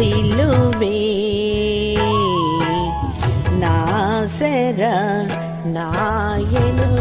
సిలువే. నా శర నాయను